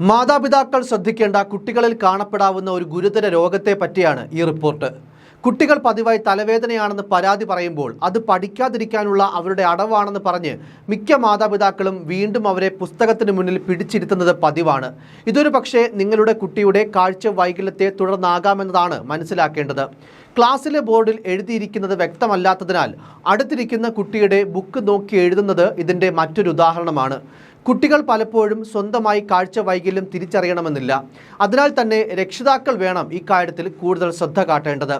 മാതാപിതാക്കൾ ശ്രദ്ധിക്കേണ്ട കുട്ടികളിൽ കാണപ്പെടാവുന്ന ഒരു ഗുരുതര രോഗത്തെ പറ്റിയാണ് ഈ റിപ്പോർട്ട്. കുട്ടികൾ പതിവായി തലവേദനയാണെന്ന് പരാതി പറയുമ്പോൾ അത് പഠിക്കാതിരിക്കാനുള്ള അവരുടെ അടവാണെന്ന് പറഞ്ഞ് മിക്ക മാതാപിതാക്കളും വീണ്ടും അവരെ പുസ്തകത്തിന് മുന്നിൽ പിടിച്ചിരുത്തുന്നത് പതിവാണ്. ഇതൊരു പക്ഷേ നിങ്ങളുടെ കുട്ടിയുടെ കാഴ്ച വൈകല്യത്തെ തുടർന്നാകാമെന്നതാണ് മനസ്സിലാക്കേണ്ടത്. ക്ലാസ്സിലെ ബോർഡിൽ എഴുതിയിരിക്കുന്നത് വ്യക്തമല്ലാത്തതിനാൽ അടുത്തിരിക്കുന്ന കുട്ടിയുടെ ബുക്ക് നോക്കി എഴുതുന്നത് ഇതിന്റെ മറ്റൊരു ഉദാഹരണമാണ്. കുട്ടികൾ പലപ്പോഴും സ്വന്തമായി കാഴ്ച വൈകല്യം തിരിച്ചറിയണമെന്നില്ല. അതിനാൽ തന്നെ രക്ഷിതാക്കൾ വേണം ഇക്കാര്യത്തിൽ കൂടുതൽ ശ്രദ്ധ കാട്ടേണ്ടത്.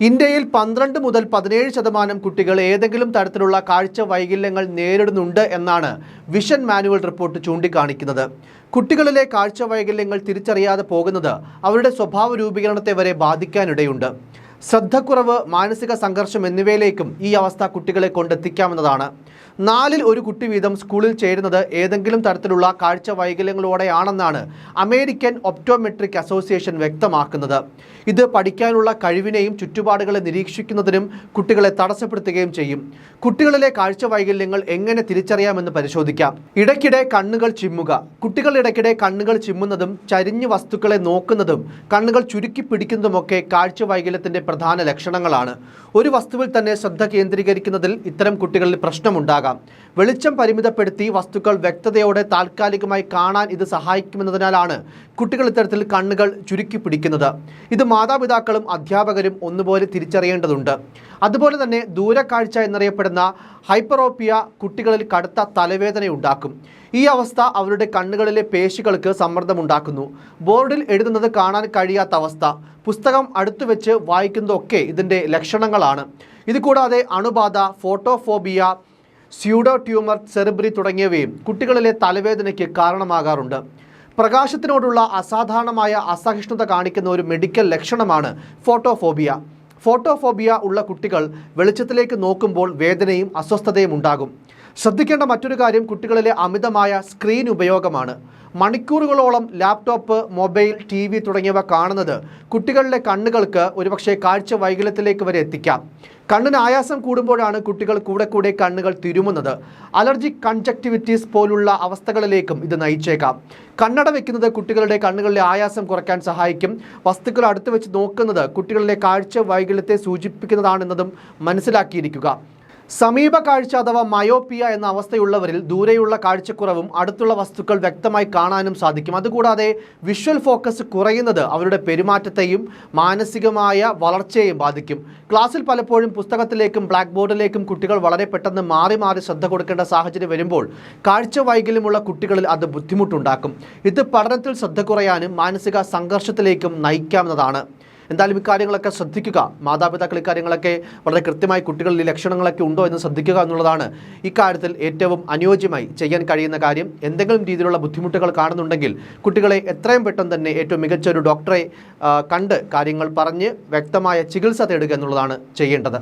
ഇന്ത്യയിൽ പന്ത്രണ്ട് മുതൽ പതിനേഴ് ശതമാനം കുട്ടികൾ ഏതെങ്കിലും തരത്തിലുള്ള കാഴ്ച വൈകല്യങ്ങൾ നേരിടുന്നുണ്ട് എന്നാണ് വിഷൻ മാനുവൽ റിപ്പോർട്ട് ചൂണ്ടിക്കാണിക്കുന്നത്. കുട്ടികളിലെ കാഴ്ച വൈകല്യങ്ങൾ തിരിച്ചറിയാതെ പോകുന്നത് അവരുടെ സ്വഭാവ രൂപീകരണത്തെ വരെ ബാധിക്കാനിടയുണ്ട്. ശ്രദ്ധക്കുറവ് മാനസിക സംഘർഷം എന്നിവയിലേക്കും ഈ അവസ്ഥ കുട്ടികളെ കൊണ്ടെത്തിക്കാമെന്നതാണ് നാലിൽ ഒരു കുട്ടി വീതം സ്കൂളിൽ ചേരുന്നത് ഏതെങ്കിലും തരത്തിലുള്ള കാഴ്ച വൈകല്യങ്ങളോടെയാണെന്നാണ് അമേരിക്കൻ ഒപ്റ്റോമെട്രിക് അസോസിയേഷൻ വ്യക്തമാക്കുന്നത്. ഇത് പഠിക്കാനുള്ള കഴിവിനെയും ചുറ്റുപാടുകളെ നിരീക്ഷിക്കുന്നതിനും കുട്ടികളെ തടസ്സപ്പെടുത്തുകയും ചെയ്യും. കുട്ടികളിലെ കാഴ്ച വൈകല്യങ്ങൾ എങ്ങനെ തിരിച്ചറിയാമെന്ന് പരിശോധിക്കാം. ഇടയ്ക്കിടെ കണ്ണുകൾ ചിമ്മുക. കുട്ടികൾ ഇടയ്ക്കിടെ കണ്ണുകൾ ചിമ്മുന്നതും ചരിഞ്ഞ് വസ്തുക്കളെ നോക്കുന്നതും കണ്ണുകൾ ചുരുക്കി പിടിക്കുന്നതുമൊക്കെ കാഴ്ച വൈകല്യത്തിന്റെ പ്രധാന ലക്ഷണങ്ങളാണ്. ഒരു വസ്തുവിൽ തന്നെ ശ്രദ്ധ കേന്ദ്രീകരിക്കുന്നതിൽ ഇത്തരം കുട്ടികളിൽ പ്രശ്നമുണ്ടാകാം. വെളിച്ചം പരിമിതപ്പെടുത്തി വസ്തുക്കൾ വ്യക്തതയോടെ താൽക്കാലികമായി കാണാൻ ഇത് സഹായിക്കുമെന്നതിനാലാണ് കുട്ടികൾ ഇത്തരത്തിൽ കണ്ണുകൾ ചുരുക്കി പിടിക്കുന്നത്. ഇത് മാതാപിതാക്കളും അധ്യാപകരും ഒന്നുപോലെ തിരിച്ചറിയേണ്ടതുണ്ട്. അതുപോലെ തന്നെ ദൂരക്കാഴ്ച എന്നറിയപ്പെടുന്ന ഹൈപ്പറോപ്പിയ കുട്ടികളിൽ കടുത്ത തലവേദന ഉണ്ടാക്കും ഈ അവസ്ഥ അവരുടെ കണ്ണുകളിലെ പേശികൾക്ക് സമ്മർദ്ദമുണ്ടാക്കുന്നു. ബോർഡിൽ എഴുതുന്നത് കാണാൻ കഴിയാത്ത അവസ്ഥ. പുസ്തകം അടുത്തു വെച്ച് വായിക്കുന്നതൊക്കെ ഇതിന്റെ ലക്ഷണങ്ങളാണ്. ഇതുകൂടാതെ അണുബാധ ഫോട്ടോഫോബിയ സ്യൂഡോ ട്യൂമർ സെറിബ്രി തുടങ്ങിയവയും കുട്ടികളിലെ തലവേദനയ്ക്ക് കാരണമാകാറുണ്ട്. പ്രകാശത്തിനോടുള്ള അസാധാരണമായ അസഹിഷ്ണുത കാണിക്കുന്ന ഒരു മെഡിക്കൽ ലക്ഷണമാണ് ഫോട്ടോഫോബിയ. ഫോട്ടോഫോബിയ ഉള്ള കുട്ടികൾ വെളിച്ചത്തിലേക്ക് നോക്കുമ്പോൾ വേദനയും അസ്വസ്ഥതയും ഉണ്ടാകും. ശ്രദ്ധിക്കേണ്ട മറ്റൊരു കാര്യം കുട്ടികളിലെ അമിതമായ സ്ക്രീൻ ഉപയോഗമാണ്. മണിക്കൂറുകളോളം ലാപ്ടോപ്പ് മൊബൈൽ ടി വി തുടങ്ങിയവ കാണുന്നത് കുട്ടികളുടെ കണ്ണുകൾക്ക് ഒരുപക്ഷെ കാഴ്ച വൈകല്യത്തിലേക്ക് വരെ എത്തിക്കാം. കണ്ണിന് ആയാസം കൂടുമ്പോഴാണ് കുട്ടികൾ കൂടെ കൂടെ കണ്ണുകൾ തിരുമുന്നത്. അലർജിക് കൺജക്ടിവിറ്റീസ് പോലുള്ള അവസ്ഥകളിലേക്കും ഇത് നയിച്ചേക്കാം. കണ്ണട വെക്കുന്നത് കുട്ടികളുടെ കണ്ണുകളിലെ ആയാസം കുറയ്ക്കാൻ സഹായിക്കും. വസ്തുക്കൾ അടുത്ത് വെച്ച് നോക്കുന്നത് കുട്ടികളിലെ കാഴ്ച വൈകല്യത്തെ സൂചിപ്പിക്കുന്നതാണെന്നതും മനസ്സിലാക്കിയിരിക്കുക. സമീപ കാഴ്ച അഥവാ മയോപ്പിയ എന്ന അവസ്ഥയുള്ളവരിൽ ദൂരെയുള്ള കാഴ്ചക്കുറവും അടുത്തുള്ള വസ്തുക്കൾ വ്യക്തമായി കാണാനും സാധിക്കും. അതുകൂടാതെ വിഷ്വൽ ഫോക്കസ് കുറയുന്നത് അവരുടെ പെരുമാറ്റത്തെയും മാനസികമായ വളർച്ചയെയും ബാധിക്കും. ക്ലാസ്സിൽ പലപ്പോഴും പുസ്തകത്തിലേക്കും ബ്ലാക്ക് ബോർഡിലേക്കും കുട്ടികൾ വളരെ പെട്ടെന്ന് മാറി മാറി ശ്രദ്ധ കൊടുക്കേണ്ട സാഹചര്യം വരുമ്പോൾ കാഴ്ച വൈകല്യമുള്ള കുട്ടികളിൽ അത് ബുദ്ധിമുട്ടുണ്ടാക്കും. ഇത് പഠനത്തിൽ ശ്രദ്ധ കുറയാനും മാനസിക സംഘർഷത്തിലേക്കും നയിക്കാവുന്നതാണ്. എന്തായാലും ഇക്കാര്യങ്ങളൊക്കെ ശ്രദ്ധിക്കുക. മാതാപിതാക്കൾ ഇക്കാര്യങ്ങളൊക്കെ വളരെ കൃത്യമായി കുട്ടികളിൽ ഈ ലക്ഷണങ്ങളൊക്കെ ഉണ്ടോ എന്ന് ശ്രദ്ധിക്കുക എന്നുള്ളതാണ് ഇക്കാര്യത്തിൽ ഏറ്റവും അനുയോജ്യമായി ചെയ്യാൻ കഴിയുന്ന കാര്യം. എന്തെങ്കിലും രീതിയിലുള്ള ബുദ്ധിമുട്ടുകൾ കാണുന്നുണ്ടെങ്കിൽ കുട്ടികളെ എത്രയും പെട്ടെന്ന് തന്നെ ഏറ്റവും മികച്ച ഒരു ഡോക്ടറെ കണ്ട് കാര്യങ്ങൾ പറഞ്ഞ് വ്യക്തമായ ചികിത്സ തേടുക എന്നുള്ളതാണ് ചെയ്യേണ്ടത്.